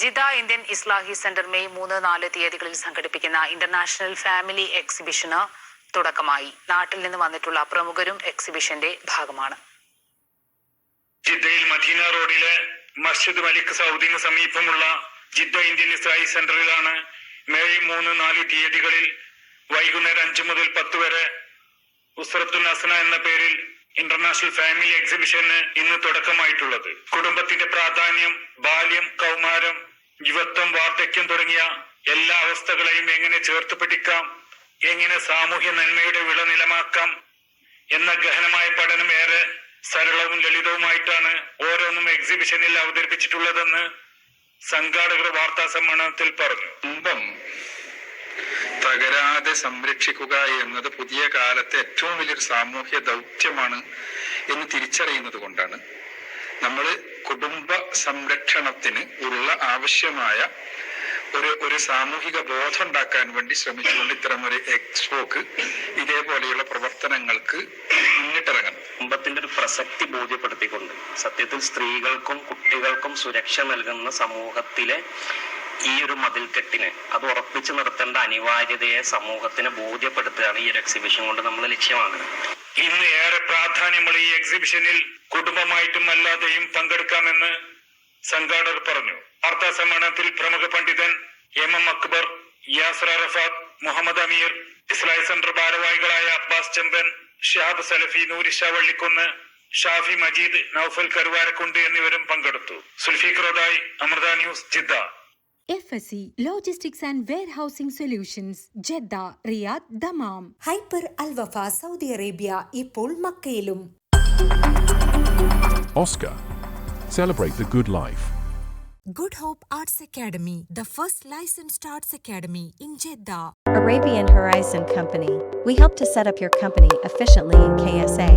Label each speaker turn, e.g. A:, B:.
A: Jeddah Indian Islahi centre May മൂന്ന് നാല് തീയതികളിൽ സംഘടിപ്പിക്കുന്ന ഇന്റർനാഷണൽ ഫാമിലി എക്സിബിഷന് തുടക്കമായി. നാട്ടിൽ നിന്ന് വന്നിട്ടുള്ള പ്രമുഖരും എക്സിബിഷന്റെ ഭാഗമാണ്.
B: ജിദ്ദയിൽ മദീന റോഡിലെ മസ്ജിദ് മലിക് സൗദിന് സമീപമുള്ള ജിദ്ദ ഇന്ത്യൻ ഇസ്രായി സെന്ററിലാണ് മെയ് മൂന്ന് നാല് തീയതികളിൽ വൈകുന്നേരം അഞ്ചു മുതൽ പത്ത് വരെ ഉസ്രത്തുൽ നസന എന്ന പേരിൽ ഇന്റർനാഷണൽ ഫാമിലി എക്സിബിഷന് ഇന്ന് തുടക്കമായിട്ടുള്ളത്. കുടുംബത്തിന്റെ പ്രാധാന്യം ബാല്യം കൗമാരം യുവത്വം വാർദ്ധക്യം തുടങ്ങിയ എല്ലാ അവസ്ഥകളെയും എങ്ങനെ ചേർത്ത് പിടിക്കാം എങ്ങനെ സാമൂഹ്യ നന്മയുടെ വിള നിലമാക്കാം എന്ന ഗഹനമായ പഠനം ഏറെ സരളവും ലളിതവുമായിട്ടാണ് ഓരോന്നും എക്സിബിഷനിൽ അവതരിപ്പിച്ചിട്ടുള്ളതെന്ന് സംഘാടകർ വാർത്താ സമ്മേളനത്തിൽ പറഞ്ഞു.
C: കുടുംബം സംരക്ഷിക്കുക എന്നത് പുതിയ കാലത്തെ ഏറ്റവും വലിയൊരു സാമൂഹ്യ ദൗത്യമാണ് എന്ന് തിരിച്ചറിയുന്നത് കൊണ്ടാണ്. നമ്മൾ കുടുംബ സംരക്ഷണത്തിന് ഉള്ള ആവശ്യമായ ഒരു ഒരു സാമൂഹിക ബോധം ഉണ്ടാക്കാൻ വേണ്ടി ശ്രമിച്ചുകൊണ്ട് ഇത്തരം ഒരു എക്സ്പോക്ക് ഇതേപോലെയുള്ള പ്രവർത്തനങ്ങൾക്ക് മുന്നിട്ടിറങ്ങണം.
D: കുടുംബത്തിന്റെ ഒരു പ്രസക്തി ബോധ്യപ്പെടുത്തിക്കൊണ്ട് സത്യത്തിൽ സ്ത്രീകൾക്കും കുട്ടികൾക്കും സുരക്ഷ നൽകുന്ന സമൂഹത്തിലെ ഈ ഒരു മതിൽക്കെട്ടിന് അത് ഉറപ്പിച്ചു നിർത്തേണ്ട അനിവാര്യതയെ സമൂഹത്തിന് ബോധ്യപ്പെടുത്തുകയാണ് ഈ ഒരു എക്സിബിഷൻ കൊണ്ട് നമ്മൾ ലക്ഷ്യമാക്കുന്നത്
B: ഇന്ന് ഏറെ പ്രാധാന്യമുള്ള ഈ എക്സിബിഷനിൽ കുടുംബമായിട്ടും അല്ലാതെയും പങ്കെടുക്കാമെന്ന് സംഘാടകർ പറഞ്ഞു. വാർത്താ സമ്മേളനത്തിൽ പ്രമുഖ പണ്ഡിതൻ M M Akbar Yasar Arafat Muhammad Amir Islahi centre ഭാരവാഹികളായ അബ്ബാസ് ചെമ്പൻ ഷിഹാബ് സലഫി നൂരിഷ വള്ളിക്കുന്ന് ഷാഫി മജീദ് നൌഫൽ കരുവാരക്കുണ്ട് എന്നിവരും പങ്കെടുത്തു. Sulfeeq Rodayi Amrita news Jeddah.
E: FSC Logistics and Warehousing Solutions Jeddah, Riyadh, Dammam.
F: Hyper Al Wafa Saudi Arabia ഇപ്പോൾ മക്കയിലും
G: Oscar. Celebrate the good life.
F: Good hope arts academy the first licensed arts academy in Jeddah
H: Arabian Horizon Company. We help to set up your company efficiently in KSA.